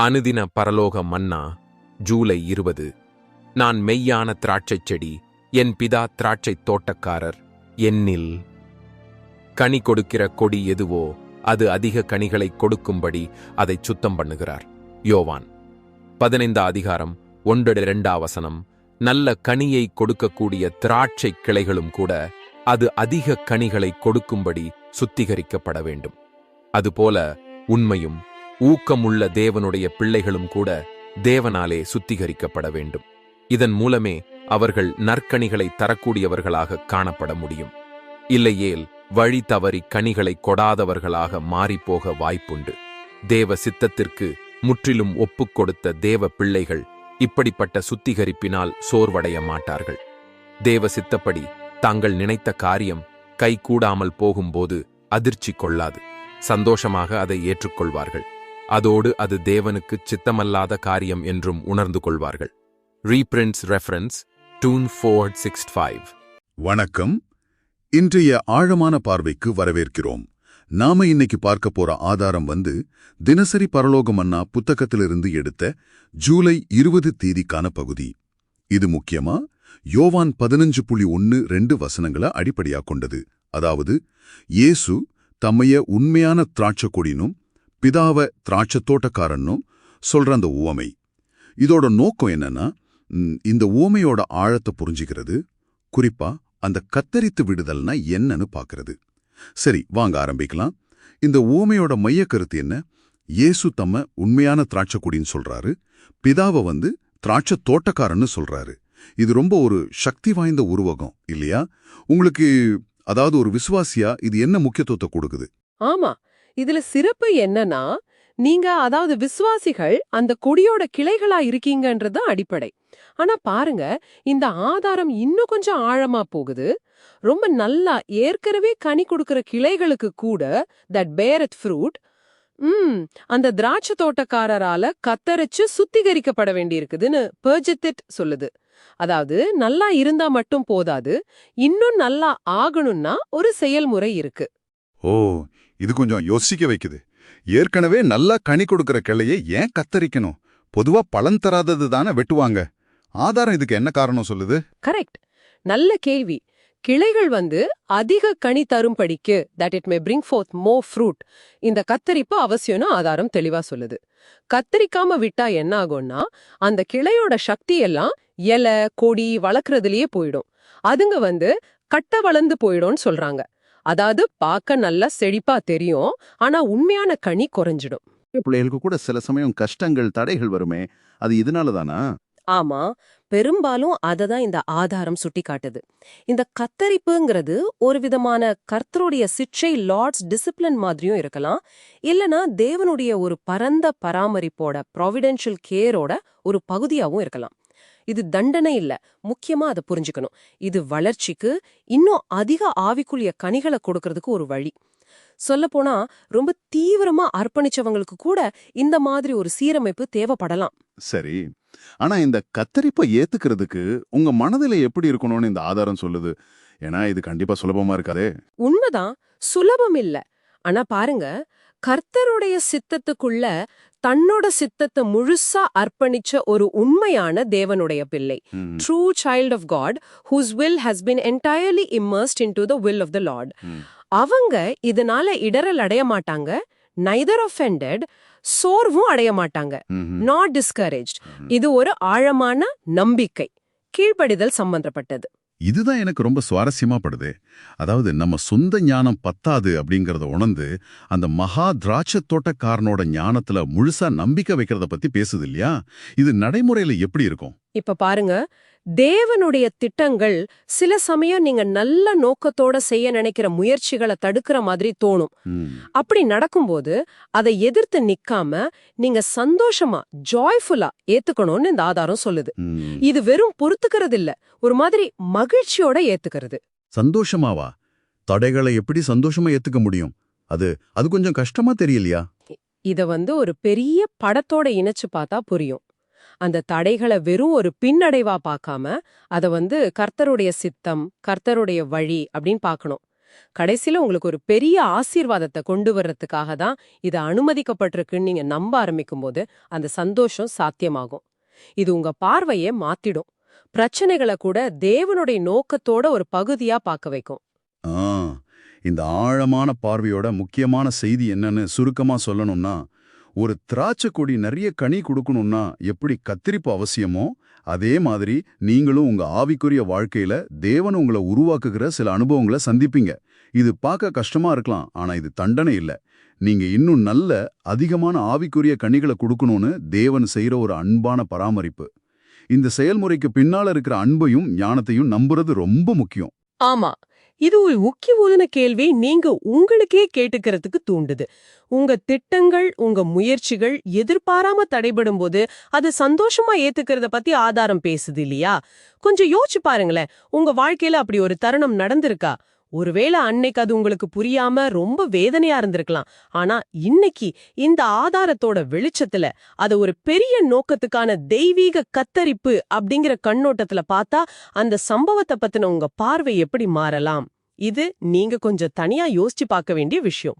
அனுதின பரலோக மன்னா ஜூலை இருபது. நான் மெய்யான திராட்சைச் செடி என் பிதா திராட்சைத் தோட்டக்காரர் என்னில். கனி கொடுக்கிற கொடி எதுவோ அது அதிக கனிகளை கொடுக்கும்படி அதை சுத்தம் பண்ணுகிறார். யோவான் பதினைந்தா அதிகாரம் ஒன்றடு இரண்டா வசனம். நல்ல கனியை கொடுக்கக்கூடிய திராட்சை கிளைகளும் கூட அது அதிக கனிகளை கொடுக்கும்படி சுத்திகரிக்கப்பட வேண்டும். அதுபோல உண்மையும் ஊக்கமுள்ள தேவனுடைய பிள்ளைகளும் கூட தேவனாலே சுத்திகரிக்கப்பட வேண்டும். இதன் மூலமே அவர்கள் நற்கனிகளை தரக்கூடியவர்களாக காணப்பட முடியும். இல்லையேல் வழி தவறி கனிகளை கொடாதவர்களாக மாறிப்போக வாய்ப்புண்டு. தேவ சித்தத்திற்கு முற்றிலும் ஒப்புக் கொடுத்த தேவ பிள்ளைகள் இப்படிப்பட்ட சுத்திகரிப்பினால் சோர்வடைய மாட்டார்கள். தேவ சித்தப்படி தாங்கள் நினைத்த காரியம் கைகூடாமல் போகும்போது அதிர்ச்சி கொள்ளாது. சந்தோஷமாக அதை ஏற்றுக்கொள்வார்கள். அதோடு அது தேவனுக்கு சித்தமல்லாத காரியம் என்றும் உணர்ந்து கொள்வார்கள். ரீபிரிண்ட்ஸ் ரெஃபரன்ஸ் டூன் ஃபோர் சிக்ஸ் ஃபைவ் வணக்கம். இன்றைய ஆழமான பார்வைக்கு வரவேற்கிறோம். நாம இன்னைக்கு பார்க்க போற ஆதாரம் வந்து தினசரி பரலோகம் அண்ணா புத்தகத்திலிருந்து எடுத்த ஜூலை இருபது தேதிக்கான பகுதி. இது முக்கியமா? யோவான் பதினஞ்சு புள்ளி ஒன்னு ரெண்டு வசனங்களை அடிப்படையா கொண்டது. அதாவது இயேசு தம்மைய உண்மையான திராட்சை கொடினும் பிதாவ திராட்சை தோட்டக்காரன்னு சொல்ற அந்த உவமை. இதோட நோக்கம் என்னன்னா இந்த உவமையோட ஆழத்தை புரிஞ்சுக்கிறது குறிப்பா அந்த கத்தரித்து விடுதல்னா என்னன்னு பார்க்கறது சரி வாங்க ஆரம்பிக்கலாம். இந்த ஊமையோட மைய கருத்து என்ன? இயேசு தம்ம உண்மையான திராட்சைக்குடின்னு சொல்றாரு. பிதாவை வந்து திராட்சை தோட்டக்காரன்னு சொல்றாரு. இது ரொம்ப ஒரு சக்தி வாய்ந்த உருவகம் இல்லையா? உங்களுக்கு அதாவது ஒரு விசுவாசியா இது என்ன முக்கியத்துவத்தை கொடுக்குது? ஆமா. இதுல சிறப்பு என்னன்னா நீங்க அதாவது விசுவாசிகள் அந்த கொடியோட கிளைகளா இருக்கீங்கன்றது அடிப்படை. ஆனா பாருங்க இந்த ஆதாரம் இன்னும் கொஞ்சம் ஆழமா போகுது. ரொம்ப நல்லா ஏற்கனவே கனி கொடுக்கிற கிளைகளுக்கு கூட தட் பேரத் ஃப்ரூட் ம் அந்த திராட்சை தோட்டக்காரரால கத்தரிச்சு சுத்திகரிக்கப்பட வேண்டியிருக்குதுன்னு பர்ஜத்திட் சொல்லுது. அதாவது நல்லா இருந்தா மட்டும் போதாது இன்னும் நல்லா ஆகணும்னா ஒரு செயல்முறை இருக்கு. ஓ இது கொஞ்சம் யோசிக்க வைக்குது. ஏற்கனவே நல்லா கனி கொடுக்கிற கிளையை ஏன் கத்தரிக்கணும்? பொதுவா பலன் தராதது தானே வெட்டுவாங்க. ஆதாரம் இதுக்கு என்ன காரணம் சொல்லுது? கரெக்ட். நல்ல கேள்வி. கிளைகள் வந்து அதிக கனி தரும்படிக்கு that it may bring forth more fruit இந்த கத்தரிப்பு அவசியம்னு ஆதாரம் தெளிவா சொல்லுது. கத்தரிக்காம விட்டா என்ன ஆகும்னா அந்த கிளையோட சக்தி எல்லாம் இலை கொடி வளர்க்கறதுலயே போயிடும். அதுங்க வந்து கட்ட வளர்ந்து போயிடும்னு சொல்றாங்க. அதாவது பார்க்க நல்லா செழிப்பா தெரியும். ஆனா உண்மையான கனி குறைஞ்சிடும். பிள்ளைகளுக்கு கூட சில சமயம் கஷ்டங்கள் தடைகள் வருமே. அது இதனால தானா ஆமா. பெரும்பாலும் அதை தான் இந்த ஆதாரம் சுட்டி காட்டுது. இந்த கத்தரிப்புங்கிறது ஒரு விதமான கர்த்தருடைய சிற்றை லார்ட்ஸ் டிசிப்ளின் மாதிரியும் இருக்கலாம். இல்லனா தேவனுடைய ஒரு பரந்த பராமரிப்போட ப்ராவிடென்ஷியல் கேரோட ஒரு பகுதியாவும் இருக்கலாம். இது தண்டனை இல்ல. முக்கியமா அதை புரிஞ்சுக்கணும். இது வளர்ச்சிக்கு இன்னும் அதிக ஆவிக்குரிய கனிகளை கொடுக்கறதுக்கு ஒரு வழி. சொல்லப்போனா ரொம்ப தீவிரமா அர்ப்பணிச்சவங்களுக்கு கூட இந்த மாதிரி ஒரு சீரமைப்பு தேவைப்படலாம். சரி. ஆனா இந்த கத்தரிப்பை ஏத்துக்கிறதுக்கு உங்க மனதில எப்படி இருக்கணும்னு இந்த ஆதாரம் சொல்லுது? ஏன்னா இது கண்டிப்பா சுலபமா இருக்காதே. உண்மைதான். சுலபம் இல்ல. ஆனா பாருங்க கர்த்தருடைய சித்தத்துக்குள்ள தன்னோட சித்தத்தை முழுசா அர்ப்பணிச்ச ஒரு உண்மையான தேவனுடைய பிள்ளை. True child of God whose will has been entirely immersed in to the will of the Lord. அவங்க இதனால இடரல் அடைய மாட்டாங்க நைதர் offended சோர்வும் அடைய மாட்டாங்க. நாட் டிஸ்கரேஜ் இது ஒரு ஆழமான நம்பிக்கை கீழ்ப்படிதல் சம்பந்தப்பட்டது. இதுதான் எனக்கு ரொம்ப சுவாரஸ்யமாகப்படுது அதாவது நம்ம சொந்த ஞானம் பத்தாது அப்படிங்கறத உணர்ந்து அந்த மகா திராட்சை தோட்டக்காரனோட ஞானத்துல முழுசா நம்பிக்கை வைக்கிறத பத்தி பேசுது இல்லையா? இது நடைமுறையில எப்படி இருக்கும்? இப்ப பாருங்க தேவனுடைய திட்டங்கள் சில சமயம் நீங்க நல்ல நோக்கத்தோட செய்ய நினைக்கிற முயற்சிகளை தடுக்கிற மாதிரி தோணும். அப்படி நடக்கும்போது அதை எதிர்த்து நிக்காம நீங்க சந்தோஷமா ஜாய்ஃபுல்லா ஏத்துக்கணும்னு இந்த ஆதாரம் சொல்லுது. இது வெறும் பொறுத்துக்கிறது இல்ல ஒரு மாதிரி மகிழ்ச்சியோட ஏத்துக்கிறது. சந்தோஷமாவா? தடைகளை எப்படி சந்தோஷமா ஏத்துக்க முடியும்? அது அது கொஞ்சம் கஷ்டமா தெரியலையா? இத வந்து ஒரு பெரிய படத்தோட இணைச்சு பார்த்தா புரியும். அந்த தடைகளை வெறும் ஒரு பின்னடைவா பார்க்காம அத வந்து கர்த்தருடைய சித்தம் கர்த்தருடைய வழி அப்படின்னு பார்க்கணும். கடைசில உங்களுக்கு ஒரு பெரிய ஆசீர்வாதத்தை கொண்டு வர்றதுக்காக தான் இது அனுமதிக்கப்பட்டிருக்குன்னு நீங்க நம்ப ஆரம்பிக்கும் போது அந்த சந்தோஷம் சாத்தியமாகும். இது உங்க பார்வையை மாத்திடும். பிரச்சனைகளை கூட தேவனுடைய நோக்கத்தோட ஒரு பகுதியா பார்க்க வைக்கும். ஆ இந்த ஆழமான பார்வையோட முக்கியமான செய்தி என்னன்னு சுருக்கமா சொல்லணும்னா ஒரு திராட்சை கொடி நிறைய கனி கொடுக்கணும்னா எப்படி கத்திரிப்பு அவசியமோ? அதே மாதிரி நீங்களும் உங்க ஆவிக்குரிய வாழ்க்கையில தேவன் உங்களை உருவாக்குகிற சில அனுபவங்களை சந்திப்பீங்க. இது பார்க்க கஷ்டமா இருக்கலாம் ஆனா இது தண்டனை இல்ல. நீங்க இன்னும் நல்ல அதிகமான ஆவிக்குரிய கனிகளை கொடுக்கணும்னு தேவன் செய்யற ஒரு அன்பான பராமரிப்பு. இந்த செயல்முறைக்கு பின்னால இருக்கிற அன்பையும் ஞானத்தையும் நம்புறது ரொம்ப முக்கியம். ஆமா. இது ஒரு முக்கியமான கேள்வி நீங்க உங்களுக்கே கேட்டுக்கிறதுக்கு தூண்டுது. உங்க திட்டங்கள் உங்க முயற்சிகள் எதிர்பாராம தடைபடும் போது அது சந்தோஷமா ஏத்துக்கிறத பத்தி ஆதாரம் பேசுது இல்லையா? கொஞ்சம் யோசிச்சு பாருங்களேன். உங்க வாழ்க்கையில அப்படி ஒரு தருணம் நடந்திருக்கா? ஒருவேளை அன்னைக்கு அது உங்களுக்கு புரியாம ரொம்ப வேதனையா இருந்திருக்கலாம். ஆனா இன்னைக்கு இந்த ஆதாரத்தோட வெளிச்சத்துல அத ஒரு பெரிய நோக்கத்துக்கான தெய்வீக கத்தரிப்பு அப்படிங்கிற கண்ணோட்டத்துல பார்த்தா அந்த சம்பவத்தை பத்தின உங்க பார்வை எப்படி மாறலாம்? இது நீங்க கொஞ்சம் தனியா யோசிச்சு பார்க்க வேண்டிய விஷயம்.